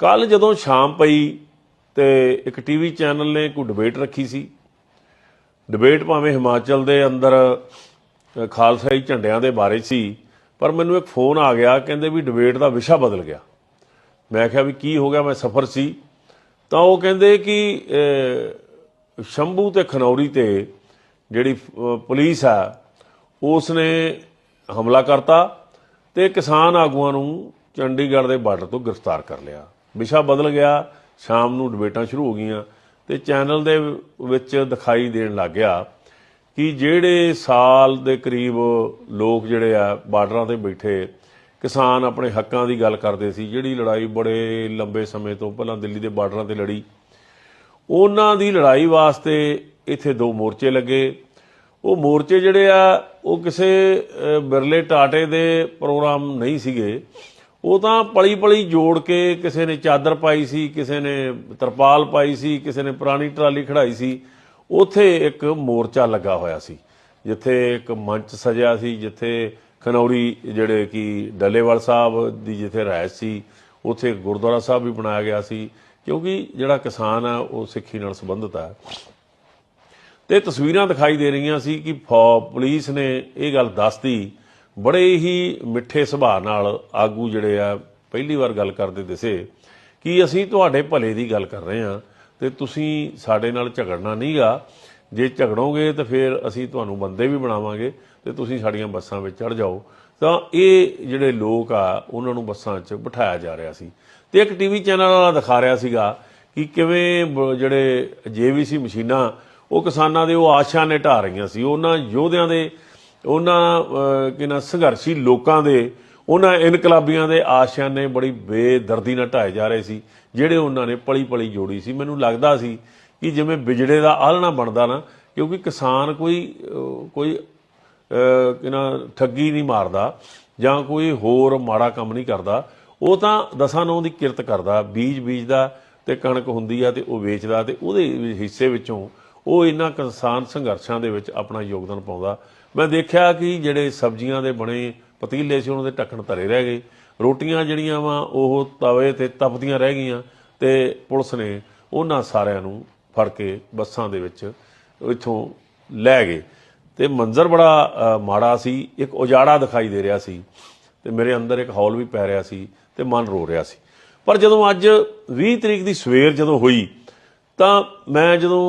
ਕੱਲ ਜਦੋਂ ਸ਼ਾਮ ਪਈ ਤੇ ਇੱਕ ਟੀਵੀ ਚੈਨਲ ਨੇ ਕੋਈ ਡਿਬੇਟ ਰੱਖੀ ਸੀ। ਡਿਬੇਟ ਭਾਵੇਂ ਹਿਮਾਚਲ ਦੇ ਅੰਦਰ ਖਾਲਸਾਈ ਝੰਡਿਆਂ ਦੇ ਬਾਰੇ ਸੀ, ਪਰ ਮੈਨੂੰ ਇੱਕ ਫੋਨ ਆ ਗਿਆ, ਕਹਿੰਦੇ ਵੀ ਡਿਬੇਟ ਦਾ ਵਿਸ਼ਾ ਬਦਲ ਗਿਆ। ਮੈਂ ਕਿਹਾ ਵੀ ਕੀ ਹੋ ਗਿਆ, ਮੈਂ ਸਫਰ ਸੀ। ਤਾਂ ਉਹ ਕਹਿੰਦੇ ਕਿ ਸ਼ੰਭੂ ਤੇ ਖਨੌਰੀ ਤੇ ਜਿਹੜੀ ਪੁਲਿਸ ਆ ਉਸ ਨੇ ਹਮਲਾ ਕਰਤਾ ਤੇ ਕਿਸਾਨ ਆਗੂਆਂ ਨੂੰ ਚੰਡੀਗੜ੍ਹ ਦੇ ਬਾਰਡਰ ਤੋਂ ਗ੍ਰਿਫਤਾਰ ਕਰ ਲਿਆ। ਵਿਸ਼ਾ ਬਦਲ ਗਿਆ, ਸ਼ਾਮ ਨੂੰ ਡਿਬੇਟਾਂ ਸ਼ੁਰੂ ਹੋ ਗਈਆਂ ਤੇ ਚੈਨਲ ਦੇ ਵਿੱਚ ਦਿਖਾਈ ਦੇਣ ਲੱਗ ਗਿਆ ਕਿ ਜਿਹੜੇ ਸਾਲ ਦੇ ਕਰੀਬ ਲੋਕ ਜਿਹੜੇ ਆ ਬਾਰਡਰਾਂ ਤੇ ਬੈਠੇ, ਕਿਸਾਨ ਆਪਣੇ ਹੱਕਾਂ ਦੀ ਗੱਲ ਕਰਦੇ ਸੀ, ਜਿਹੜੀ ਲੜਾਈ ਬੜੇ ਲੰਬੇ ਸਮੇਂ ਤੋਂ ਪਹਿਲਾਂ ਦਿੱਲੀ ਦੇ ਬਾਰਡਰਾਂ ਤੇ ਲੜੀ, ਉਹਨਾਂ ਦੀ ਲੜਾਈ ਵਾਸਤੇ ਇੱਥੇ ਦੋ ਮੋਰਚੇ ਲੱਗੇ। ਉਹ ਮੋਰਚੇ ਜਿਹੜੇ ਆ, ਉਹ ਕਿਸੇ ਬਿਰਲੇ ਟਾਟੇ ਦੇ ਪ੍ਰੋਗਰਾਮ ਨਹੀਂ ਸੀਗੇ। ਉਹ ਤਾਂ ਪਲੀ ਪਲੀ ਜੋੜ ਕੇ ਕਿਸੇ ਨੇ ਚਾਦਰ ਪਾਈ ਸੀ, ਕਿਸੇ ਨੇ ਤਰਪਾਲ ਪਾਈ ਸੀ, ਕਿਸੇ ਨੇ ਪੁਰਾਣੀ ਟਰਾਲੀ ਖੜਾਈ ਸੀ, ਉਥੇ ਇੱਕ ਮੋਰਚਾ ਲੱਗਾ ਹੋਇਆ ਸੀ, ਜਿੱਥੇ ਇੱਕ ਮੰਚ ਸਜਿਆ ਸੀ, ਜਿੱਥੇ ਖਨੌਰੀ ਜਿਹੜੇ ਕਿ ਡੱਲੇਵਾਲ ਸਾਹਿਬ ਦੀ ਜਿੱਥੇ ਰਹਿਸ਼ ਸੀ, ਉਥੇ ਗੁਰਦੁਆਰਾ ਸਾਹਿਬ ਵੀ ਬਣਾਇਆ ਗਿਆ ਸੀ, ਕਿਉਂਕਿ ਜਿਹੜਾ ਕਿਸਾਨ ਆ, ਉਹ ਸਿੱਖੀ ਨਾਲ ਸੰਬੰਧਿਤ ਹੈ ਤੇ ਤਸਵੀਰਾਂ ਦਿਖਾਈ ਦੇ ਰਹੀਆਂ ਸੀ ਕਿ ਫੌ, ਪੁਲਿਸ ਨੇ ਇਹ ਗੱਲ ਦੱਸਤੀ ਬੜੇ ਹੀ ਮਿੱਠੇ ਸੁਭਾਅ ਨਾਲ ਆਗੂ ਜਿਹੜੇ ਆ, ਪਹਿਲੀ ਵਾਰ ਗੱਲ ਕਰਦੇ ਦਿਸੇ ਕਿ ਅਸੀਂ ਤੁਹਾਡੇ ਭਲੇ ਦੀ ਗੱਲ ਕਰ ਰਹੇ ਹਾਂ ਤੇ ਤੁਸੀਂ ਸਾਡੇ ਨਾਲ ਝਗੜਨਾ ਨਹੀਂਗਾ ਜੇ ਝਗੜੋਗੇ ਤਾਂ ਫਿਰ ਅਸੀਂ ਤੁਹਾਨੂੰ ਬੰਦੇ ਵੀ ਬਣਾਵਾਂਗੇ ਤੇ ਤੁਸੀਂ ਸਾਡੀਆਂ ਬੱਸਾਂ ਵਿੱਚ ਚੜ ਜਾਓ। ਤਾਂ ਇਹ ਜਿਹੜੇ ਲੋਕ ਆ, ਉਹਨਾਂ ਨੂੰ ਬੱਸਾਂ 'ਚ ਬਿਠਾਇਆ ਜਾ ਰਿਹਾ ਸੀ। ਤੇ ਇੱਕ ਟੀਵੀ ਚੈਨਲ ਵਾਲਾ ਦਿਖਾ ਰਿਹਾ ਸੀਗਾ ਕਿ ਕਿਵੇਂ ਬ- ਜਿਹੜੇ ਜੇਵੀਸੀ ਮਸ਼ੀਨਾਂ, ਉਹ ਕਿਸਾਨਾਂ ਦੇ ਉਹ ਆਸ਼ਾ ਨੇ ਢਾ ਰਹੀਆਂ ਸੀ। ਉਹਨਾਂ ਯੋਧਿਆਂ ਦੇ ਉਹਨਾਂ ਅਹ, ਕਿ ਨਾ ਸੰਘਰਸ਼ੀ ਲੋਕਾਂ ਦੇ ਉਹਨਾਂ ਇਨਕਲਾਬੀਆਂ ਦੇ ਆਸ਼ਿਆਂ ਨੇ ਬੜੀ ਬੇਦਰਦੀ ਨਾਲ ਢਾਏ ਜਾ ਰਹੇ ਸੀ ਜਿਹੜੇ ਉਹਨਾਂ ਨੇ ਪਲੀ ਪਲੀ ਜੋੜੀ ਸੀ। ਮੈਨੂੰ ਲੱਗਦਾ ਸੀ ਕਿ ਜਿਵੇਂ ਬਿਜੜੇ ਦਾ ਆਲਣਾ ਬਣਦਾ ਨਾ ਕਿਉਂਕਿ ਕਿਸਾਨ ਕੋਈ ਕੋਈ ਅਹ, ਕਿ ਨਾ ਠੱਗੀ ਨਹੀਂ ਮਾਰਦਾ ਜਾਂ ਕੋਈ ਹੋਰ ਮਾੜਾ ਕੰਮ ਨਹੀਂ ਕਰਦਾ ਉਹ ਤਾਂ ਦਸਾਂ ਨੌ ਦੀ ਕਿਰਤ ਕਰਦਾ। ਬੀਜ ਬੀਜਦਾ ਤੇ ਕਣਕ ਹੁੰਦੀ ਆ ਤੇ ਉਹ ਵੇਚਦਾ ਤੇ ਉਹਦੇ ਹਿੱਸੇ ਵਿੱਚੋਂ ਉਹ ਇਹਨਾਂ ਕਿਸਾਨ ਸੰਘਰਸ਼ਾਂ ਦੇ ਵਿੱਚ ਆਪਣਾ ਯੋਗਦਾਨ ਪਾਉਂਦਾ। ਮੈਂ ਦੇਖਿਆ ਕਿ ਜਿਹੜੇ ਸਬਜ਼ੀਆਂ ਦੇ ਬਣੇ ਪਤੀਲੇ ਸੀ, ਉਹਨਾਂ ਦੇ ਢੱਕਣ ਧਰੇ ਰਹਿ ਗਏ। ਰੋਟੀਆਂ ਜਿਹੜੀਆਂ ਵਾ, ਉਹ ਤਵੇ ਤੇ ਤਪਦੀਆਂ ਰਹਿ ਗਈਆਂ ਤੇ ਪੁਲਿਸ ਨੇ ਉਹਨਾਂ ਸਾਰਿਆਂ ਨੂੰ ਫੜ ਕੇ ਬੱਸਾਂ ਦੇ ਵਿੱਚ ਇੱਥੋਂ ਲੈ ਗਏ। ਤੇ ਮੰਜ਼ਰ ਬੜਾ ਮਾੜਾ ਸੀ, ਇੱਕ ਉਜਾੜਾ ਦਿਖਾਈ ਦੇ ਰਿਹਾ ਸੀ ਤੇ ਮੇਰੇ ਅੰਦਰ ਇੱਕ ਹੌਲ ਵੀ ਪੈ ਰਿਹਾ ਸੀ ਤੇ ਮਨ ਰੋ ਰਿਹਾ ਸੀ। ਪਰ ਜਦੋਂ ਅੱਜ 20 ਤਰੀਕ ਦੀ ਸਵੇਰ ਜਦੋਂ ਹੋਈ, ਤਾਂ ਮੈਂ ਜਦੋਂ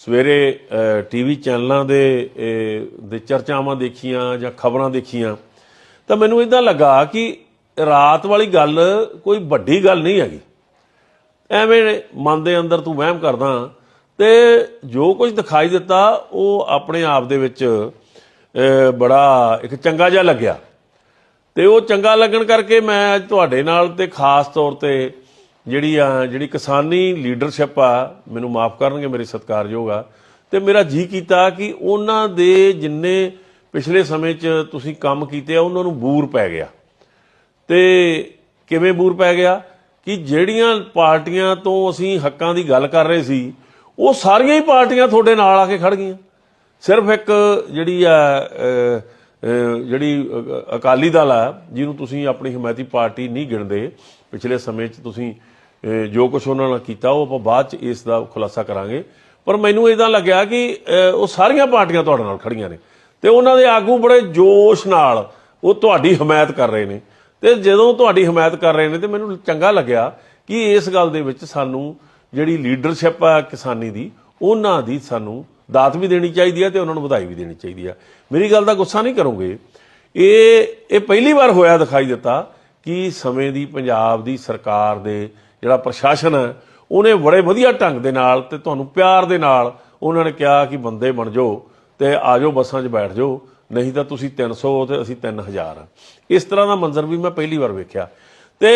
ਸਵੇਰੇ ਟੀਵੀ ਚੈਨਲਾਂ ਦੇ ਦੇ ਚਰਚਾਵਾਂ ਦੇਖੀਆਂ ਜਾਂ ਖਬਰਾਂ ਦੇਖੀਆਂ, ਤਾਂ ਮੈਨੂੰ ਇਦਾਂ ਲੱਗਾ ਕਿ ਰਾਤ ਵਾਲੀ ਗੱਲ ਕੋਈ ਵੱਡੀ ਗੱਲ ਨਹੀਂ ਹੈਗੀ। ਐਵੇਂ ਮਨ ਦੇ ਅੰਦਰ ਤੂੰ ਵਹਿਮ ਕਰਦਾ ਤੇ ਜੋ ਕੁਝ ਦਿਖਾਈ ਦਿੱਤਾ, ਉਹ ਆਪਣੇ ਆਪ ਦੇ ਵਿੱਚ ਬੜਾ ਇੱਕ ਚੰਗਾ ਜਿਹਾ ਲੱਗਿਆ। ਤੇ ਉਹ ਚੰਗਾ ਲੱਗਣ ਕਰਕੇ ਮੈਂ ਅੱਜ ਤੁਹਾਡੇ ਨਾਲ ਤੇ ਖਾਸ ਤੌਰ ਤੇ ਜਿਹੜੀ ਆ, ਜਿਹੜੀ ਕਿਸਾਨੀ ਲੀਡਰਸ਼ਿਪ ਆ, ਮੈਨੂੰ ਮਾਫ ਕਰਨਗੇ ਮੇਰੇ ਸਤਿਕਾਰਯੋਗ ਆ। ਤੇ ਮੇਰਾ ਜੀ ਕੀਤਾ ਕਿ ਉਹਨਾਂ ਦੇ ਜਿੰਨੇ ਪਿਛਲੇ ਸਮੇਂ 'ਚ ਤੁਸੀਂ ਕੰਮ ਕੀਤੇ ਆ, ਉਹਨਾਂ ਨੂੰ ਬੂਰ ਪੈ ਗਿਆ। ਤੇ ਕਿਵੇਂ ਬੂਰ ਪੈ ਗਿਆ? ਕਿ ਜਿਹੜੀਆਂ ਪਾਰਟੀਆਂ ਤੋਂ ਅਸੀਂ ਹੱਕਾਂ ਦੀ ਗੱਲ ਕਰ ਰਹੇ ਸੀ, ਉਹ ਸਾਰੀਆਂ ਹੀ ਪਾਰਟੀਆਂ ਤੁਹਾਡੇ ਨਾਲ ਆ ਕੇ ਖੜ ਗਈਆਂ। ਸਿਰਫ ਇੱਕ ਜਿਹੜੀ ਆ ਜਿਹੜੀ ਅਕਾਲੀ ਦਲ ਆ, ਜਿਹਨੂੰ ਤੁਸੀਂ ਆਪਣੀ ਹਮਾਇਤੀ ਪਾਰਟੀ ਨਹੀਂ ਗਿਣਦੇ, ਪਿਛਲੇ ਸਮੇਂ 'ਚ ਤੁਸੀਂ ਜੋ ਕੁਝ ਉਹਨਾਂ ਨਾਲ ਕੀਤਾ, ਉਹ ਆਪਾਂ ਬਾਅਦ 'ਚ ਇਸ ਦਾ ਖੁਲਾਸਾ ਕਰਾਂਗੇ। ਪਰ ਮੈਨੂੰ ਇਦਾਂ ਲੱਗਿਆ ਕਿ ਉਹ ਸਾਰੀਆਂ ਪਾਰਟੀਆਂ ਤੁਹਾਡੇ ਨਾਲ ਖੜੀਆਂ ਨੇ। ਤੇ ਉਹਨਾਂ ਦੇ ਆਗੂ ਬੜੇ ਜੋਸ਼ ਨਾਲ ਉਹ ਤੁਹਾਡੀ ਹਮਾਇਤ ਕਰ ਰਹੇ ਨੇ। ਤੇ ਜਦੋਂ ਤੁਹਾਡੀ ਹਮਾਇਤ ਕਰ ਰਹੇ ਨੇ, ਤੇ ਮੈਨੂੰ ਚੰਗਾ ਲੱਗਿਆ ਕਿ ਇਸ ਗੱਲ ਦੇ ਵਿੱਚ ਸਾਨੂੰ ਜਿਹੜੀ ਲੀਡਰਸ਼ਿਪ ਆ ਕਿਸਾਨੀ ਦੀ, ਉਹਨਾਂ ਦੀ ਸਾਨੂੰ ਦਾਤ ਵੀ ਦੇਣੀ ਚਾਹੀਦੀ ਹੈ ਤੇ ਉਹਨਾਂ ਨੂੰ ਵਧਾਈ ਵੀ ਦੇਣੀ ਚਾਹੀਦੀ ਹੈ ਮੇਰੀ ਗੱਲ ਦਾ ਗੁੱਸਾ ਨਹੀਂ ਕਰੋਗੇ। ਇਹ ਇਹ ਪਹਿਲੀ ਵਾਰ ਹੋਇਆ ਦਿਖਾਈ ਦਿੱਤਾ ਕਿ ਸਮੇਂ ਦੀ ਪੰਜਾਬ ਦੀ ਸਰਕਾਰ ਦੇ ਜਿਹੜਾ ਪ੍ਰਸ਼ਾਸਨ ਹੈ, ਉਹਨੇ ਬੜੇ ਵਧੀਆ ਢੰਗ ਦੇ ਨਾਲ ਤੇ ਤੁਹਾਨੂੰ ਪਿਆਰ ਦੇ ਨਾਲ ਉਹਨਾਂ ਨੇ ਕਿਹਾ ਕਿ ਬੰਦੇ ਬਣ ਜਾਓ ਤੇ ਆ ਜਾਓ ਬੱਸਾਂ 'ਚ ਬੈਠ ਜਾਓ, ਨਹੀਂ ਤਾਂ ਤੁਸੀਂ 300 ਤੇ ਅਸੀਂ 3000 ਆ ਇਸ ਤਰ੍ਹਾਂ ਦਾ ਮੰਜ਼ਰ ਵੀ ਮੈਂ ਪਹਿਲੀ ਵਾਰ ਵੇਖਿਆ। ਤੇ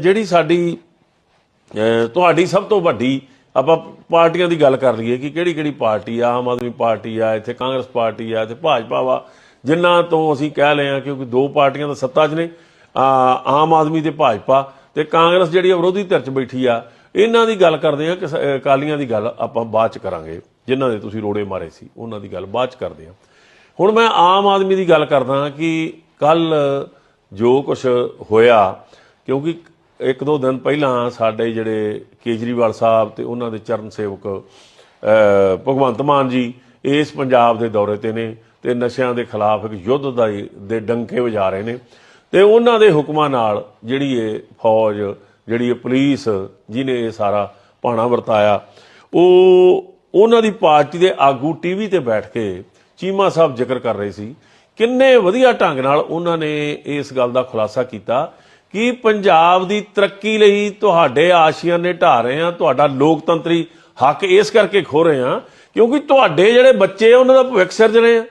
ਜਿਹੜੀ ਸਾਡੀ ਤੁਹਾਡੀ ਸਭ ਤੋਂ ਵੱਡੀ, ਆਪਾਂ ਪਾਰਟੀਆਂ ਦੀ ਗੱਲ ਕਰ ਲਈਏ ਕਿ ਕਿਹੜੀ ਕਿਹੜੀ ਪਾਰਟੀ ਆ, ਆਮ ਆਦਮੀ ਪਾਰਟੀ ਆ, ਇੱਥੇ ਕਾਂਗਰਸ ਪਾਰਟੀ ਆ, ਇੱਥੇ ਭਾਜਪਾ ਵਾ ਜਿਨ੍ਹਾਂ ਤੋਂ ਅਸੀਂ ਕਹਿ ਲਏ ਆ ਕਿਉਂਕਿ ਦੋ ਪਾਰਟੀਆਂ ਤਾਂ ਸੱਤਾ 'ਚ ਨੇ ਆਮ ਆਦਮੀ ਤੇ ਭਾਜਪਾ ਤੇ ਕਾਂਗਰਸ ਜਿਹੜੀ ਆ ਵਿਰੋਧੀ ਧਿਰ 'ਚ ਬੈਠੀ ਆ, ਇਹਨਾਂ ਦੀ ਗੱਲ ਕਰਦੇ ਆ ਕਿ ਅਕਾਲੀਆਂ ਦੀ ਗੱਲ ਆਪਾਂ ਬਾਅਦ 'ਚ ਕਰਾਂਗੇ, ਜਿਨ੍ਹਾਂ ਦੇ ਤੁਸੀਂ ਰੋੜੇ ਮਾਰੇ ਸੀ, ਉਹਨਾਂ ਦੀ ਗੱਲ ਬਾਅਦ 'ਚ ਕਰਦੇ ਆ। ਹੁਣ ਮੈਂ ਆਮ ਆਦਮੀ ਦੀ ਗੱਲ ਕਰਦਾ ਕਿ ਕੱਲ ਜੋ ਕੁਝ ਹੋਇਆ, ਕਿਉਂਕਿ ਇੱਕ ਦੋ ਦਿਨ ਪਹਿਲਾਂ ਸਾਡੇ ਜਿਹੜੇ ਕੇਜਰੀਵਾਲ ਸਾਹਿਬ ਤੇ ਉਹਨਾਂ ਦੇ ਚਰਨ ਸੇਵਕ ਭਗਵੰਤ ਮਾਨ ਜੀ, ਇਸ ਪੰਜਾਬ ਦੇ ਦੌਰੇ ਤੇ ਨੇ ਤੇ ਨਸ਼ਿਆਂ ਦੇ ਖਿਲਾਫ ਇੱਕ ਯੁੱਧ ਦਾ ਦੇ ਡੰਕੇ ਵਜਾ ਰਹੇ ਨੇ। ਤੇ ਉਹਨਾਂ ਦੇ ਹੁਕਮਾਂ ਨਾਲ ਜਿਹੜੀ ਇਹ ਫੌਜ, ਜਿਹੜੀ ਇਹ ਪੁਲਿਸ ਜਿਹਨੇ ਇਹ ਸਾਰਾ ਭਾਣਾ ਵਰਤਾਇਆ, ਉਹ ਉਹਨਾਂ ਦੀ ਪਾਰਟੀ ਦੇ ਆਗੂ ਟੀਵੀ ਤੇ ਬੈਠ ਕੇ ਚੀਮਾ ਸਾਹਿਬ ਜ਼ਿਕਰ ਕਰ ਰਹੇ ਸੀ। ਕਿੰਨੇ ਵਧੀਆ ਢੰਗ ਨਾਲ ਉਹਨਾਂ ਨੇ ਇਸ ਗੱਲ ਦਾ ਖੁਲਾਸਾ ਕੀਤਾ ਕਿ ਪੰਜਾਬ ਦੀ ਤਰੱਕੀ ਲਈ ਤੁਹਾਡੇ ਆਸ਼ੀਆਂ ਨੇ ਢਾ ਰਹੇ ਆ ਤੁਹਾਡਾ ਲੋਕਤੰਤਰੀ ਹੱਕ ਇਸ ਕਰਕੇ ਖੋ ਰਹੇ ਆ ਕਿਉਂਕਿ ਤੁਹਾਡੇ ਜਿਹੜੇ ਬੱਚੇ ਆ, ਉਹਨਾਂ ਦਾ ਭਵਿੱਖ ਸਿਰਜ ਰਹੇ ਆ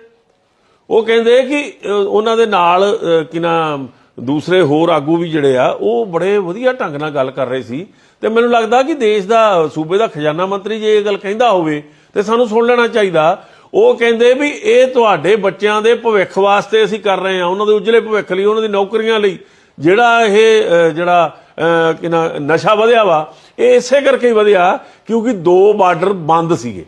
ਉਹ ਕਹਿੰਦੇ ਕਿ ਉਹਨਾਂ ਦੇ ਨਾਲ ਅ, ਕਿ ਨਾ ਦੂਸਰੇ ਹੋਰ ਆਗੂ ਵੀ ਜਿਹੜੇ ਆ ਉਹ ਬੜੇ ਵਧੀਆ ਢੰਗ ਨਾਲ ਗੱਲ ਕਰ ਰਹੇ ਸੀ। ਤੇ ਮੈਨੂੰ ਲੱਗਦਾ ਕਿ ਦੇਸ਼ ਦਾ ਸੂਬੇ ਦਾ ਖਜ਼ਾਨਾ ਮੰਤਰੀ ਜੇ ਇਹ ਗੱਲ ਕਹਿੰਦਾ ਹੋਵੇ ਤੇ ਸਾਨੂੰ ਸੁਣ ਲੈਣਾ ਚਾਹੀਦਾ। ਉਹ ਕਹਿੰਦੇ ਵੀ ਇਹ ਤੁਹਾਡੇ ਬੱਚਿਆਂ ਦੇ ਭਵਿੱਖ ਵਾਸਤੇ ਅਸੀਂ ਕਰ ਰਹੇ ਹਾਂ ਉਹਨਾਂ ਦੇ ਉਜਲੇ ਭਵਿੱਖ ਲਈ ਉਹਨਾਂ ਦੀ ਨੌਕਰੀਆਂ ਲਈ। ਜਿਹੜਾ ਇਹ ਜਿਹੜਾ ਅ, ਕਿ ਨਾ ਨਸ਼ਾ ਵਧਿਆ ਵਾ ਇਹ ਇਸੇ ਕਰਕੇ ਹੀ ਵਧਿਆ ਕਿਉਂਕਿ ਦੋ ਬਾਰਡਰ ਬੰਦ ਸੀਗੇ।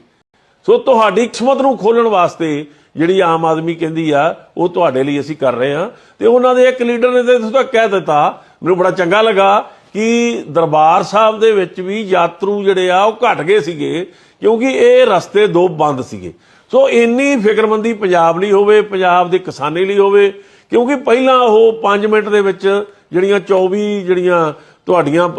ਸੋ ਤੁਹਾਡੀ ਕਿਸਮਤ ਨੂੰ ਖੋਲਣ ਵਾਸਤੇ ਜਿਹੜੀ ਆਮ ਆਦਮੀ ਕਹਿੰਦੀ ਆ, ਉਹ ਤੁਹਾਡੇ ਲਈ ਅਸੀਂ ਕਰ ਰਹੇ ਹਾਂ। ਤੇ ਉਹਨਾਂ ਦੇ ਇੱਕ ਲੀਡਰ ਨੇ ਤੇ ਇੱਥੋਂ ਤੱਕ ਕਹਿ ਦਿੱਤਾ, ਮੈਨੂੰ ਬੜਾ ਚੰਗਾ ਲੱਗਾ ਕਿ ਦਰਬਾਰ ਸਾਹਿਬ ਦੇ ਵਿੱਚ ਵੀ ਯਾਤਰੂ ਜਿਹੜੇ ਆ, ਉਹ ਘਟ ਗਏ ਸੀਗੇ, ਕਿਉਂਕਿ ਇਹ ਰਸਤੇ ਦੋ ਬੰਦ ਸੀਗੇ। ਸੋ ਇੰਨੀ ਫਿਕਰਮੰਦੀ ਪੰਜਾਬ ਲਈ ਹੋਵੇ, ਪੰਜਾਬ ਦੇ ਕਿਸਾਨੀ ਲਈ ਹੋਵੇ, ਕਿਉਂਕਿ ਪਹਿਲਾਂ ਉਹ 5 ਮਿੰਟ ਦੇ ਵਿੱਚ ਜਿਹੜੀਆਂ 24 ਜਿਹੜੀਆਂ ਤੁਹਾਡੀਆਂ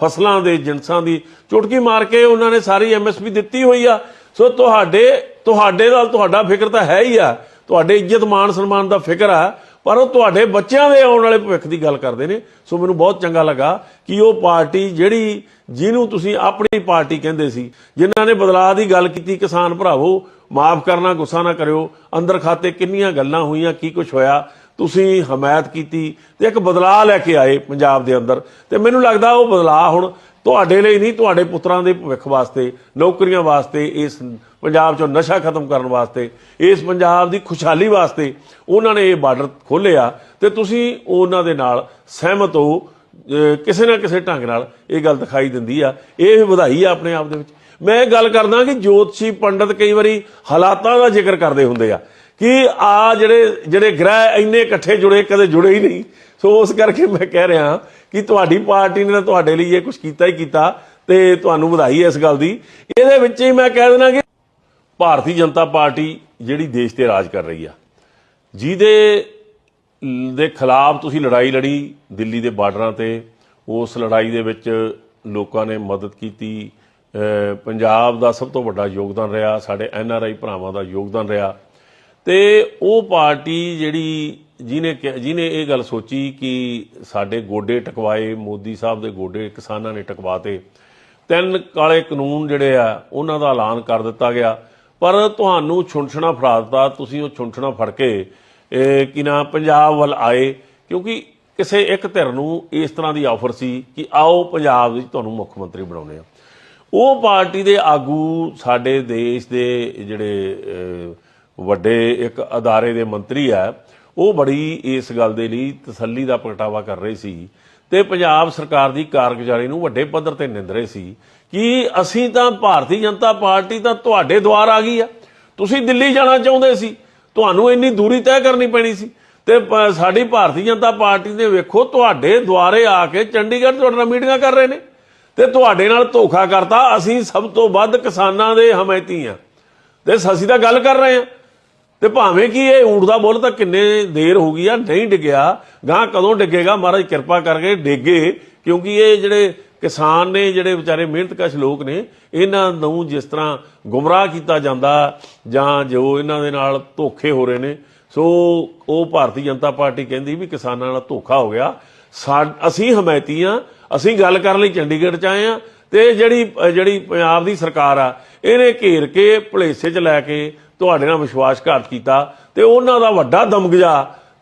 ਫਸਲਾਂ ਦੇ ਜਿਨਸਾਂ ਦੀ ਚੁਟਕੀ ਮਾਰ ਕੇ ਉਹਨਾਂ ਨੇ ਸਾਰੀ ਐਮਐਸਪੀ ਦਿੱਤੀ ਹੋਈ ਆ। ਸੋ ਤੁਹਾਡੇ ਤੁਹਾਡੇ ਨਾਲ ਤੁਹਾਡਾ ਫਿਕਰ ਤਾਂ ਹੈ ਹੀ ਆ। ਤੁਹਾਡੇ ਇੱਜ਼ਤ ਮਾਨ ਸਨਮਾਨ ਦਾ ਫਿਕਰ ਆ, ਪਰ ਉਹ ਤੁਹਾਡੇ ਬੱਚਿਆਂ ਦੇ ਆਉਣ ਵਾਲੇ ਭਵਿੱਖ ਦੀ ਗੱਲ ਕਰਦੇ ਨੇ। ਸੋ ਮੈਨੂੰ ਬਹੁਤ ਚੰਗਾ ਲੱਗਾ ਕਿ ਉਹ ਪਾਰਟੀ ਜਿਹੜੀ ਜਿਹਨੂੰ ਤੁਸੀਂ ਆਪਣੀ ਪਾਰਟੀ ਕਹਿੰਦੇ ਸੀ, ਜਿਨ੍ਹਾਂ ਨੇ ਬਦਲਾਅ ਦੀ ਗੱਲ ਕੀਤੀ, ਕਿਸਾਨ ਭਰਾਵੋ, ਮਾਫ ਕਰਨਾ, ਗੁੱਸਾ ਨਾ ਕਰਿਓ, ਅੰਦਰ ਖਾਤੇ ਕਿੰਨੀਆਂ ਗੱਲਾਂ ਹੋਈਆਂ, ਕੀ ਕੁਝ ਹੋਇਆ, ਤੁਸੀਂ ਹਮਾਇਤ ਕੀਤੀ ਤੇ ਇੱਕ ਬਦਲਾਅ ਲੈ ਕੇ ਆਏ ਪੰਜਾਬ ਦੇ ਅੰਦਰ। ਤੇ ਮੈਨੂੰ ਲੱਗਦਾ ਉਹ ਬਦਲਾਅ ਹੁਣ ਤੁਹਾਡੇ ਲਈ ਨਹੀਂ, ਤੁਹਾਡੇ ਪੁੱਤਰਾਂ ਦੇ ਭਵਿੱਖ ਵਾਸਤੇ, ਨੌਕਰੀਆਂ ਵਾਸਤੇ, ਇਸ ਪੰਜਾਬ ਚੋਂ ਨਸ਼ਾ ਖਤਮ ਕਰਨ ਵਾਸਤੇ, ਇਸ ਪੰਜਾਬ ਦੀ ਖੁਸ਼ਹਾਲੀ ਵਾਸਤੇ ਉਹਨਾਂ ਨੇ ਇਹ ਬਾਰਡਰ ਖੋਲ੍ਹਿਆ ਤੇ ਤੁਸੀਂ ਉਹਨਾਂ ਦੇ ਨਾਲ ਸਹਿਮਤ ਹੋ ਕਿਸੇ ਨਾ ਕਿਸੇ ਢੰਗ ਨਾਲ ਇਹ ਗੱਲ ਦਿਖਾਈ ਦਿੰਦੀ ਆ। ਇਹ ਵਧਾਈ ਆ ਆਪਣੇ ਆਪ ਦੇ ਵਿੱਚ। ਮੈਂ ਇਹ ਗੱਲ ਕਰਦਾ ਕਿ ਜੋਤਸ਼ੀ ਪੰਡਤ ਕਈ ਵਾਰੀ ਹਾਲਾਤਾਂ ਦਾ ਜ਼ਿਕਰ ਕਰਦੇ ਹੁੰਦੇ ਆ ਕਿ ਆ ਜਿਹੜੇ ਜਿਹੜੇ ਗ੍ਰਹਿ ਇੰਨੇ ਇਕੱਠੇ ਜੁੜੇ, ਕਦੇ ਜੁੜੇ ਹੀ ਨਹੀਂ। ਸੋ ਉਸ ਕਰਕੇ ਮੈਂ ਕਹਿ ਰਿਹਾ ਕਿ ਤੁਹਾਡੀ ਪਾਰਟੀ ਨੇ ਤਾਂ ਤੁਹਾਡੇ ਲਈ ਇਹ ਕੁਝ ਕੀਤਾ ਹੀ ਕੀਤਾ ਤੇ ਤੁਹਾਨੂੰ ਵਧਾਈ ਹੈ ਇਸ ਗੱਲ ਦੀ। ਇਹਦੇ ਵਿੱਚ ਹੀ ਮੈਂ ਕਹਿ ਦੇਣਾ ਕਿ ਭਾਰਤੀ ਜਨਤਾ ਪਾਰਟੀ ਜਿਹੜੀ ਦੇਸ਼ ਤੇ ਰਾਜ ਕਰ ਰਹੀ ਆ, ਜਿਹਦੇ ਦੇ ਖਿਲਾਫ ਤੁਸੀਂ ਲੜਾਈ ਲੜੀ ਦਿੱਲੀ ਦੇ ਬਾਰਡਰਾਂ ਤੇ, ਉਸ ਲੜਾਈ ਦੇ ਵਿੱਚ ਲੋਕਾਂ ਨੇ ਮਦਦ ਕੀਤੀ ਪੰਜਾਬ ਦਾ ਸਭ ਤੋਂ ਵੱਡਾ ਯੋਗਦਾਨ ਰਿਹਾ, ਸਾਡੇ ਐਨ ਆਰ ਆਈ ਭਰਾਵਾਂ ਦਾ ਯੋਗਦਾਨ ਰਿਹਾ। ਤੇ ਉਹ ਪਾਰਟੀ ਜਿਹੜੀ ਜਿਹਨੇ ਕਿ- ਜਿਹਨੇ ਇਹ ਗੱਲ ਸੋਚੀ ਕਿ ਸਾਡੇ ਗੋਡੇ ਟਕਵਾਏ, ਮੋਦੀ ਸਾਹਿਬ ਦੇ ਗੋਡੇ ਕਿਸਾਨਾਂ ਨੇ ਟਕਵਾਤੇ, ਤਿੰਨ ਕਾਲੇ ਕਾਨੂੰਨ ਜਿਹੜੇ ਆ, ਉਹਨਾਂ ਦਾ ਐਲਾਨ ਕਰ ਦਿੱਤਾ ਗਿਆ। ਪਰ ਤੁਹਾਨੂੰ ਛੁੰਛਣਾ ਫੜਾ ਦਿੱਤਾ, ਤੁਸੀਂ ਉਹ ਛੁੰਛਣਾ ਫੜ ਕੇ ਕਿ ਨਾ, ਪੰਜਾਬ ਵੱਲ ਆਏ, ਕਿਉਂਕਿ ਕਿਸੇ ਇੱਕ ਧਿਰ ਨੂੰ ਇਸ ਤਰ੍ਹਾਂ ਦੀ ਆਫਰ ਸੀ ਕਿ ਆਓ ਪੰਜਾਬ ਵਿੱਚ ਤੁਹਾਨੂੰ ਮੁੱਖ ਮੰਤਰੀ ਬਣਾਉਣੇ ਆ। ਉਹ ਪਾਰਟੀ ਦੇ ਆਗੂ ਸਾਡੇ ਦੇਸ਼ ਦੇ ਜਿਹੜੇ ਵੱਡੇ ਇੱਕ ਅਦਾਰੇ ਦੇ ਮੰਤਰੀ ਆ ਉਹ ਬੜੀ ਇਸ ਗੱਲ ਦੇ ਲਈ ਤਸੱਲੀ ਦਾ ਪ੍ਰਗਟਾਵਾ ਕਰ ਰਹੇ ਸੀ ਤੇ ਪੰਜਾਬ ਸਰਕਾਰ ਦੀ ਕਾਰਗੁਜ਼ਾਰੀ ਨੂੰ ਵੱਡੇ ਪੱਧਰ ਤੇ ਨਿੰਦ ਰਹੇ ਸੀ ਕਿ ਅਸੀਂ ਤਾਂ ਭਾਰਤੀ ਜਨਤਾ ਪਾਰਟੀ ਤਾਂ ਤੁਹਾਡੇ ਦੁਆਰ ਆ ਗਈ ਆ। ਤੁਸੀਂ ਦਿੱਲੀ ਜਾਣਾ ਚਾਹੁੰਦੇ ਸੀ। ਤੁਹਾਨੂੰ ਇੰਨੀ ਦੂਰੀ ਤੈਅ ਕਰਨੀ ਪੈਣੀ ਸੀ। ਤੇ ਸਾਡੀ ਭਾਰਤੀ ਜਨਤਾ ਪਾਰਟੀ ਦੇ ਵੇਖੋ ਤੁਹਾਡੇ ਦੁਆਰੇ ਆ ਕੇ ਚੰਡੀਗੜ੍ਹ ਤੁਹਾਡੇ ਨਾਲ ਮੀਟਿੰਗਾਂ ਕਰ ਰਹੇ ਨੇ। ਤੇ ਤੁਹਾਡੇ ਨਾਲ ਧੋਖਾ ਕਰਤਾ। ਅਸੀਂ ਸਭ ਤੋਂ ਵੱਧ ਕਿਸਾਨਾਂ ਦੇ ਹਮਾਇਤੀ ਆ। ਤੇ ਅਸੀਂ ਤਾਂ ਗੱਲ ਕਰ ਰਹੇ ਆ। ਤੇ ਭਾਵੇਂ ਕਿ ਇਹ ਊਠ ਦਾ ਬੁੱਲ ਤਾਂ ਕਿੰਨੇ ਦੇਰ ਹੋ ਗਈ ਆ, ਨਹੀਂ ਡਿੱਗਿਆ। ਗਾਂ ਕਦੋਂ ਡਿੱਗੇਗਾ? ਮਹਾਰਾਜ ਕਿਰਪਾ ਕਰਕੇ ਡਿੱਗੇ, ਕਿਉਂਕਿ ਇਹ ਜਿਹੜੇ ਕਿਸਾਨ ਨੇ, ਜਿਹੜੇ ਵਿਚਾਰੇ ਮਿਹਨਤਕਸ਼ ਲੋਕ ਨੇ, ਇਹਨਾਂ ਨੂੰ ਜਿਸ ਤਰ੍ਹਾਂ ਗੁੰਮਰਾਹ ਕੀਤਾ ਜਾਂਦਾ ਜਾਂ ਜੋ ਇਹਨਾਂ ਦੇ ਨਾਲ ਧੋਖੇ ਹੋ ਰਹੇ ਨੇ, ਸੋ ਉਹ ਭਾਰਤੀ ਜਨਤਾ ਪਾਰਟੀ ਕਹਿੰਦੀ ਵੀ ਕਿਸਾਨਾਂ ਨਾਲ ਧੋਖਾ ਹੋ ਗਿਆ। ਸਾ- ਅਸੀਂ ਹਮਾਇਤੀ ਆ, ਅਸੀਂ ਗੱਲ ਕਰਨ ਲਈ ਚੰਡੀਗੜ੍ਹ ਚ ਆਏ ਆ, ਤੇ ਜਿਹੜੀ ਜਿਹੜੀ ਪੰਜਾਬ ਦੀ ਸਰਕਾਰ ਆ, ਇਹਨੇ ਘੇਰ ਕੇ ਭਲੇਸੇ ਚ ਲੈ ਕੇ ਤੁਹਾਡੇ ਨਾਲ ਵਿਸ਼ਵਾਸਘਾਤ ਕੀਤਾ ਤੇ ਉਹਨਾਂ ਦਾ ਵੱਡਾ ਦਮਗਜਾ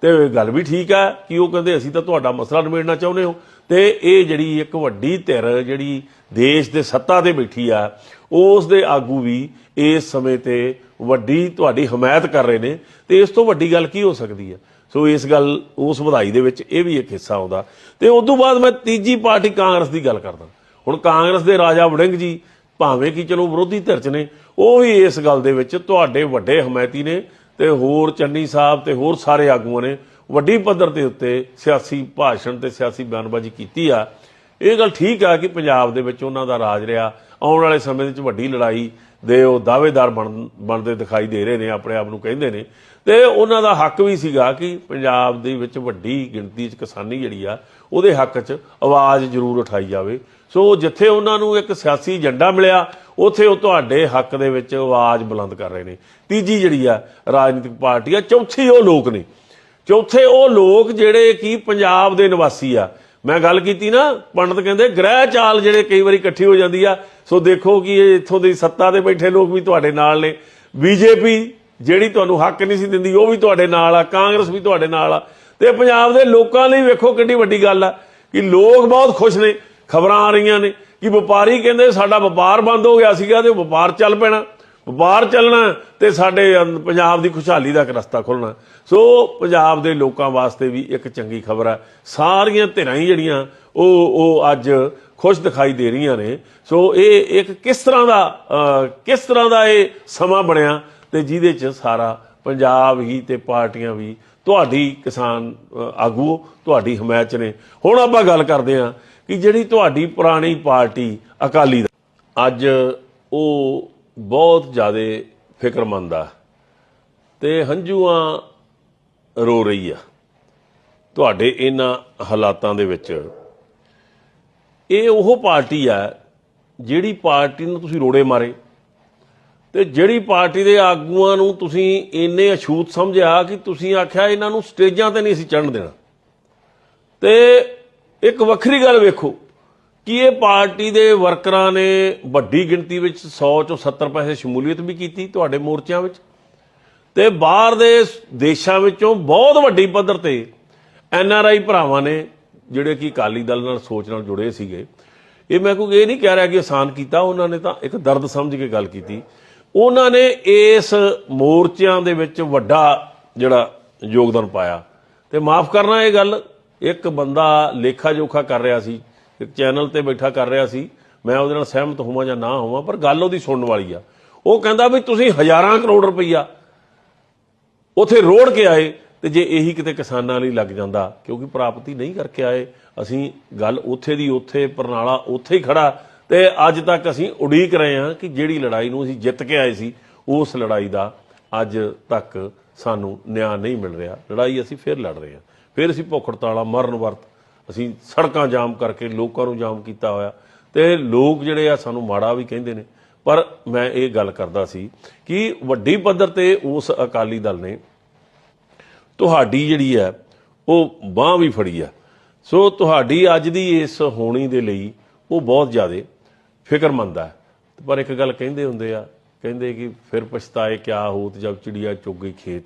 ਤੇ ਗੱਲ ਵੀ ਠੀਕ ਹੈ ਕਿ ਉਹ ਕਹਿੰਦੇ ਅਸੀਂ ਤਾਂ ਤੁਹਾਡਾ ਮਸਲਾ ਨਿਬੇੜਨਾ ਚਾਹੁੰਦੇ ਹੋ। ਤੇ ਇਹ ਜਿਹੜੀ ਇੱਕ ਵੱਡੀ ਧਿਰ ਜਿਹੜੀ ਦੇਸ਼ ਦੇ ਸੱਤਾ ਤੇ ਬੈਠੀ ਆ, ਉਸ ਦੇ ਆਗੂ ਵੀ ਇਸ ਸਮੇਂ ਤੇ ਵੱਡੀ ਤੁਹਾਡੀ ਹਮਾਇਤ ਕਰ ਰਹੇ ਨੇ ਤੇ ਇਸ ਤੋਂ ਵੱਡੀ ਗੱਲ ਕੀ ਹੋ ਸਕਦੀ ਹੈ ਸੋ ਇਸ ਗੱਲ, ਉਸ ਵਧਾਈ ਦੇ ਵਿੱਚ ਇਹ ਵੀ ਇੱਕ ਹਿੱਸਾ ਆਉਂਦਾ। ਤੇ ਉਸ ਤੋਂ ਬਾਅਦ ਮੈਂ ਤੀਜੀ ਪਾਰਟੀ ਕਾਂਗਰਸ ਦੀ ਗੱਲ ਕਰਦਾ। ਹੁਣ ਕਾਂਗਰਸ ਦੇ ਰਾਜਾ ਵੜਿੰਗ ਜੀ ਭਾਵੇਂ ਕਿ ਚਲੋ ਵਿਰੋਧੀ ਧਿਰ ਚ ਨੇ ਉਹ ਵੀ ਇਸ ਗੱਲ ਦੇ ਵਿੱਚ ਤੁਹਾਡੇ ਵੱਡੇ ਹਮਾਇਤੀ ਨੇ ਤੇ ਹੋਰ ਚੰਨੀ ਸਾਹਿਬ ਤੇ ਹੋਰ ਸਾਰੇ ਆਗੂਆਂ ਨੇ ਵੱਡੀ ਪੱਧਰ ਦੇ ਉੱਤੇ ਸਿਆਸੀ ਭਾਸ਼ਣ ਤੇ ਸਿਆਸੀ ਬਿਆਨਬਾਜ਼ੀ ਕੀਤੀ ਆ। ਇਹ ਗੱਲ ਠੀਕ ਆ ਕਿ ਪੰਜਾਬ ਦੇ ਵਿੱਚ ਉਹਨਾਂ ਦਾ ਰਾਜ ਰਿਹਾ। ਆਉਣ ਵਾਲੇ ਸਮੇਂ ਦੇ ਵਿੱਚ ਵੱਡੀ ਲੜਾਈ ਦੇ ਉਹ ਦਾਅਵੇਦਾਰ ਬਣ, ਬਣਦੇ ਦਿਖਾਈ ਦੇ ਰਹੇ ਨੇ, ਆਪਣੇ ਆਪ ਨੂੰ ਕਹਿੰਦੇ ਨੇ। ਤੇ ਉਹਨਾਂ ਦਾ ਹੱਕ ਵੀ ਸੀਗਾ ਕਿ ਪੰਜਾਬ ਦੇ ਵਿੱਚ ਵੱਡੀ ਗਿਣਤੀ 'ਚ ਕਿਸਾਨੀ ਜਿਹੜੀ ਆ, ਉਹਦੇ ਹੱਕ 'ਚ ਆਵਾਜ਼ ਜ਼ਰੂਰ ਉਠਾਈ ਜਾਵੇ। ਸੋ ਜਿੱਥੇ ਉਹਨਾਂ ਨੂੰ ਇੱਕ ਸਿਆਸੀ ਏਜੰਡਾ ਮਿਲਿਆ ਉੱਥੇ ਉਹ ਤੁਹਾਡੇ ਹੱਕ ਦੇ ਵਿੱਚ ਆਵਾਜ਼ ਬੁਲੰਦ ਕਰ ਰਹੇ ਨੇ। ਤੀਜੀ ਜਿਹੜੀ ਆ ਰਾਜਨੀਤਿਕ ਪਾਰਟੀ ਆ, ਚੌਥੀ ਉਹ ਲੋਕ ਨੇ। ਚੌਥੇ ਉਹ ਲੋਕ ਜਿਹੜੇ ਕੀ ਪੰਜਾਬ ਦੇ ਨਿਵਾਸੀ ਆ। ਮੈਂ ਗੱਲ ਕੀਤੀ ਨਾ, ਪੰਡਤ ਕਹਿੰਦੇ ਗ੍ਰਹਿ ਚਾਲ ਜਿਹੜੇ ਕਈ ਵਾਰੀ ਇਕੱਠੀ ਹੋ ਜਾਂਦੀ ਆ। ਸੋ ਦੇਖੋ ਕਿ ਇਹ ਇੱਥੋਂ ਦੀ ਸੱਤਾ ਦੇ ਬੈਠੇ ਲੋਕ ਵੀ ਤੁਹਾਡੇ ਨਾਲ ਨੇ। ਬੀਜੇਪੀ ਜਿਹੜੀ ਤੁਹਾਨੂੰ ਹੱਕ ਨਹੀਂ ਸੀ ਦਿੰਦੀ, ਉਹ ਵੀ ਤੁਹਾਡੇ ਨਾਲ ਆ। ਕਾਂਗਰਸ ਵੀ ਤੁਹਾਡੇ ਨਾਲ ਆ। ਤੇ ਪੰਜਾਬ ਦੇ ਲੋਕਾਂ ਲਈ ਵੇਖੋ ਕਿੰਨੀ ਵੱਡੀ ਗੱਲ ਆ ਕਿ ਲੋਕ ਬਹੁਤ ਖੁਸ਼ ਨੇ, ਖਬਰਾਂ ਆ ਰਹੀਆਂ ਨੇ। ਕਿ ਵਪਾਰੀ ਕਹਿੰਦੇ ਸਾਡਾ ਵਪਾਰ ਬੰਦ ਹੋ ਗਿਆ ਸੀਗਾ ਤੇ ਵਪਾਰ ਚੱਲ ਪੈਣਾ। ਵਪਾਰ ਚੱਲਣਾ ਤੇ ਸਾਡੇ ਪੰਜਾਬ ਦੀ ਖੁਸ਼ਹਾਲੀ ਦਾ ਇੱਕ ਰਸਤਾ ਖੁੱਲਣਾ ਸੋ ਪੰਜਾਬ ਦੇ ਲੋਕਾਂ ਵਾਸਤੇ ਵੀ ਇੱਕ ਚੰਗੀ ਖਬਰ ਹੈ ਸਾਰੀਆਂ ਧਿਰਾਂ ਹੀ ਜਿਹੜੀਆਂ ਉਹ ਉਹ ਅੱਜ ਖੁਸ਼ ਦਿਖਾਈ ਦੇ ਰਹੀਆਂ ਨੇ। ਸੋ ਇਹ ਇੱਕ ਕਿਸ ਤਰ੍ਹਾਂ ਦਾ ਕਿਸ ਤਰ੍ਹਾਂ ਦਾ ਇਹ ਸਮਾਂ ਬਣਿਆ ਤੇ ਜਿਹਦੇ ਚ ਸਾਰਾ ਪੰਜਾਬ ਹੀ ਤੇ ਪਾਰਟੀਆਂ ਵੀ ਤੁਹਾਡੀ ਕਿਸਾਨ ਅਹ, ਆਗੂ ਤੁਹਾਡੀ ਹਮਾਇਤ ਨੇ। ਹੁਣ ਆਪਾਂ ਗੱਲ ਕਰਦੇ ਹਾਂ ਕਿ ਜਿਹੜੀ ਤੁਹਾਡੀ ਪੁਰਾਣੀ ਪਾਰਟੀ ਅਕਾਲੀ ਦਲ ਅੱਜ ਉਹ ਬਹੁਤ ਜ਼ਿਆਦਾ ਫਿਕਰਮੰਦ ਆ ਤੇ ਹੰਝੂਆਂ ਰੋ ਰਹੀ ਆ। ਤੁਹਾਡੇ ਇਹਨਾਂ ਹਾਲਾਤਾਂ ਦੇ ਵਿੱਚ ਇਹ ਉਹ ਪਾਰਟੀ ਆ ਜਿਹੜੀ ਪਾਰਟੀ ਨੂੰ ਤੁਸੀਂ ਰੋੜੇ ਮਾਰੇ ਤੇ ਜਿਹੜੀ ਪਾਰਟੀ ਦੇ ਆਗੂਆਂ ਨੂੰ ਤੁਸੀਂ ਇੰਨੇ ਅਛੂਤ ਸਮਝਿਆ ਕਿ ਤੁਸੀਂ ਆਖਿਆ ਇਹਨਾਂ ਨੂੰ ਸਟੇਜਾਂ ਤੇ ਨਹੀਂ ਅਸੀਂ ਚੜ੍ਹਨ ਦੇਣਾ। ਤੇ ਇੱਕ ਵੱਖਰੀ ਗੱਲ ਵੇਖੋ, ਕਿ ਇਹ ਪਾਰਟੀ ਦੇ ਵਰਕਰਾਂ ਨੇ ਵੱਡੀ ਗਿਣਤੀ ਵਿੱਚ 100 ਚੋਂ 70 ਪੈਸੇ ਸ਼ਮੂਲੀਅਤ ਵੀ ਕੀਤੀ ਤੁਹਾਡੇ ਮੋਰਚਿਆਂ ਵਿੱਚ। ਤੇ ਬਾਹਰ ਦੇ ਦੇਸ਼ਾਂ ਵਿੱਚੋਂ ਬਹੁਤ ਵੱਡੀ ਪੱਧਰ ਤੇ ਐਨ ਆਰ ਆਈ ਭਰਾਵਾਂ ਨੇ, ਜਿਹੜੇ ਕਿ ਅਕਾਲੀ ਦਲ ਨਾਲ ਸੋਚ ਨਾਲ ਜੁੜੇ ਸੀਗੇ, ਇਹ ਮੈਂ ਕੋਈ ਇਹ ਨਹੀਂ ਕਹਿ ਰਿਹਾ ਕਿ ਆਸਾਨ ਕੀਤਾ, ਉਹਨਾਂ ਨੇ ਤਾਂ ਇੱਕ ਦਰਦ ਸਮਝ ਕੇ ਗੱਲ ਕੀਤੀ। ਉਹਨਾਂ ਨੇ ਇਸ ਮੋਰਚਿਆਂ ਦੇ ਵਿੱਚ ਵੱਡਾ ਜਿਹੜਾ ਯੋਗਦਾਨ ਪਾਇਆ। ਤੇ ਮਾਫ ਕਰਨਾ ਇਹ ਗੱਲ ਇੱਕ ਬੰਦਾ ਲੇਖਾ ਜੋਖਾ ਕਰ ਰਿਹਾ ਸੀ, ਇੱਕ ਚੈਨਲ ਤੇ ਬੈਠਾ ਕਰ ਰਿਹਾ ਸੀ, ਮੈਂ ਉਹਦੇ ਨਾਲ ਸਹਿਮਤ ਹੋਵਾਂ ਜਾਂ ਨਾ ਹੋਵਾਂ, ਪਰ ਗੱਲ ਉਹਦੀ ਸੁਣਨ ਵਾਲੀ ਆ। ਉਹ ਕਹਿੰਦਾ ਵੀ ਤੁਸੀਂ ਹਜ਼ਾਰਾਂ ਕਰੋੜ ਰੁਪਈਆ ਉਥੇ ਰੋੜ ਕੇ ਆਏ ਤੇ ਜੇ ਇਹੀ ਕਿਤੇ ਕਿਸਾਨਾਂ ਲਈ ਲੱਗ ਜਾਂਦਾ, ਕਿਉਂਕਿ ਪ੍ਰਾਪਤੀ ਨਹੀਂ ਕਰਕੇ ਆਏ, ਅਸੀਂ ਗੱਲ ਉੱਥੇ ਦੀ ਉੱਥੇ, ਪਰਨਾਲਾ ਉੱਥੇ ਹੀ ਖੜਾ, ਤੇ ਅੱਜ ਤੱਕ ਅਸੀਂ ਉਡੀਕ ਰਹੇ ਹਾਂ ਕਿ ਜਿਹੜੀ ਲੜਾਈ ਨੂੰ ਅਸੀਂ ਜਿੱਤ ਕੇ ਆਏ ਸੀ, ਉਸ ਲੜਾਈ ਦਾ ਅੱਜ ਤੱਕ ਸਾਨੂੰ ਨਿਆਂ ਨਹੀਂ ਮਿਲ ਰਿਹਾ। ਲੜਾਈ ਅਸੀਂ ਫਿਰ ਲੜ ਰਹੇ ਹਾਂ। ਫਿਰ ਅਸੀਂ ਭੁੱਖ ਹੜਤਾਲਾਂ ਮਰਨ ਵਰਤ ਅਸੀਂ ਸੜਕਾਂ ਜਾਮ ਕਰਕੇ ਲੋਕਾਂ ਨੂੰ ਜਾਮ ਕੀਤਾ ਹੋਇਆ। ਤੇ ਲੋਕ ਜਿਹੜੇ ਆ ਸਾਨੂੰ ਮਾੜਾ ਵੀ ਕਹਿੰਦੇ ਨੇ। ਪਰ ਮੈਂ ਇਹ ਗੱਲ ਕਰਦਾ ਸੀ ਕਿ ਵੱਡੀ ਪੱਧਰ ਤੇ ਉਸ ਅਕਾਲੀ ਦਲ ਨੇ ਤੁਹਾਡੀ ਜਿਹੜੀ ਹੈ, ਉਹ ਬਾਹ ਵੀ ਫੜੀ ਆ। ਸੋ ਤੁਹਾਡੀ ਅੱਜ ਦੀ ਇਸ ਹੋਣੀ ਦੇ ਲਈ ਉਹ ਬਹੁਤ ਜ਼ਿਆਦਾ ਫਿਕਰਮੰਦ ਹੈ ਪਰ ਇੱਕ ਗੱਲ ਕਹਿੰਦੇ ਹੁੰਦੇ ਆ, ਕਹਿੰਦੇ ਕਿ ਫਿਰ ਪਛਤਾਏ ਕਿਆ ਹੋਤ ਜਬ ਚਿੜੀਆ ਚੁੱਗ ਗਈ ਖੇਤ।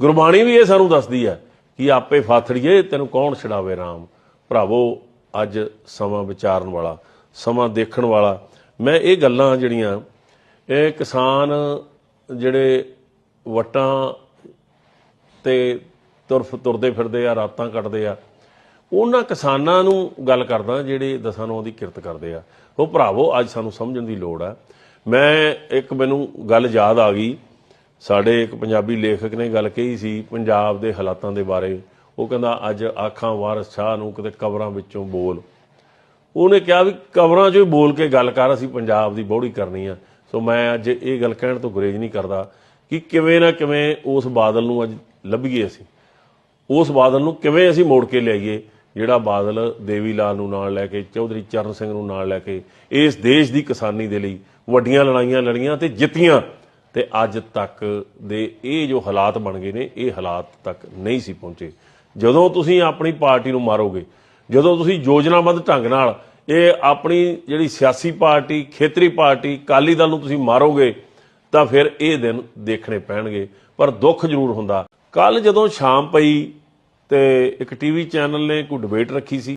ਗੁਰਬਾਣੀ ਵੀ ਇਹ ਸਾਨੂੰ ਦੱਸਦੀ ਹੈ ਕਿ ਆਪੇ ਫਾਥੜੀਏ, ਤੈਨੂੰ ਕੌਣ ਛਡਾਵੇ RAM ਭਰਾਵੋ, ਅੱਜ ਸਮਾਂ ਵਿਚਾਰਨ ਵਾਲਾ, ਸਮਾਂ ਦੇਖਣ ਵਾਲਾ। ਮੈਂ ਇਹ ਗੱਲਾਂ ਜਿਹੜੀਆਂ, ਇਹ ਕਿਸਾਨ ਜਿਹੜੇ ਵਟਾਂ ਤੇ ਤੁਰਫ ਤੁਰਦੇ ਫਿਰਦੇ ਆ, ਰਾਤਾਂ ਕੱਟਦੇ ਆ, ਉਹਨਾਂ ਕਿਸਾਨਾਂ ਨੂੰ ਗੱਲ ਕਰਦਾ ਜਿਹੜੇ ਦਸਾਂ ਨੂੰ ਉਹਦੀ ਕਿਰਤ ਕਰਦੇ ਆ। ਉਹ ਭਰਾਵੋ, ਅੱਜ ਸਾਨੂੰ ਸਮਝਣ ਦੀ ਲੋੜ ਆ। ਮੈਂ ਇੱਕ ਮੈਨੂੰ ਗੱਲ ਯਾਦ ਆ ਗਈ। ਸਾਡੇ ਇੱਕ ਪੰਜਾਬੀ ਲੇਖਕ ਨੇ ਗੱਲ ਕਹੀ ਸੀ ਪੰਜਾਬ ਦੇ ਹਾਲਾਤਾਂ ਦੇ ਬਾਰੇ। ਉਹ ਕਹਿੰਦਾ, ਅੱਜ ਆਖਾਂ ਵਾਰਸ ਸ਼ਾਹ ਨੂੰ ਕਿਤੇ ਕਬਰਾਂ ਵਿੱਚੋਂ ਬੋਲ। ਉਹਨੇ ਕਿਹਾ ਵੀ ਕਬਰਾਂ 'ਚੋਂ ਹੀ ਬੋਲ ਕੇ ਗੱਲ ਕਰ, ਅਸੀਂ ਪੰਜਾਬ ਦੀ ਬੋੜੀ ਕਰਨੀ ਆ। ਸੋ ਮੈਂ ਅੱਜ ਇਹ ਗੱਲ ਕਹਿਣ ਤੋਂ ਗੁਰੇਜ਼ ਨਹੀਂ ਕਰਦਾ ਕਿ ਕਿਵੇਂ ਨਾ ਕਿਵੇਂ ਉਸ ਬਾਦਲ ਨੂੰ ਅੱਜ ਲੱਭੀਏ ਅਸੀਂ। ਉਸ ਬਾਦਲ ਨੂੰ ਕਿਵੇਂ ਅਸੀਂ ਮੋੜ ਕੇ ਲਿਆਈਏ, ਜਿਹੜਾ ਬਾਦਲ ਦੇਵੀ ਲਾਲ ਨੂੰ ਨਾਲ ਲੈ ਕੇ, ਚੌਧਰੀ ਚਰਨ ਸਿੰਘ ਨੂੰ ਨਾਲ ਲੈ ਕੇ ਇਸ ਦੇਸ਼ ਦੀ ਕਿਸਾਨੀ ਦੇ ਲਈ ਵੱਡੀਆਂ ਲੜਾਈਆਂ ਲੜੀਆਂ ਤੇ ਜਿੱਤੀਆਂ। ਤੇ ਅੱਜ ਤੱਕ ਦੇ ਇਹ ਜੋ ਹਾਲਾਤ ਬਣ ਗਏ ਨੇ, ਇਹ ਹਾਲਾਤ ਤੱਕ ਨਹੀਂ ਸੀ ਪਹੁੰਚੇ। ਜਦੋਂ ਤੁਸੀਂ ਆਪਣੀ ਪਾਰਟੀ ਨੂੰ ਮਾਰੋਗੇ, ਜਦੋਂ ਤੁਸੀਂ ਯੋਜਨਾਬੱਧ ਢੰਗ ਨਾਲ ਇਹ ਆਪਣੀ ਜਿਹੜੀ ਸਿਆਸੀ ਪਾਰਟੀ, ਖੇਤਰੀ ਪਾਰਟੀ ਕਾਲੀ ਦਲ ਨੂੰ ਤੁਸੀਂ ਮਾਰੋਗੇ, ਤਾਂ ਫਿਰ ਇਹ ਦਿਨ ਦੇਖਣੇ ਪੈਣਗੇ। ਪਰ ਦੁੱਖ ਜ਼ਰੂਰ ਹੁੰਦਾ। ਕੱਲ ਜਦੋਂ ਸ਼ਾਮ ਪਈ ਤੇ ਇੱਕ ਟੀਵੀ ਚੈਨਲ ਨੇ ਕੋਈ ਡਿਬੇਟ ਰੱਖੀ ਸੀ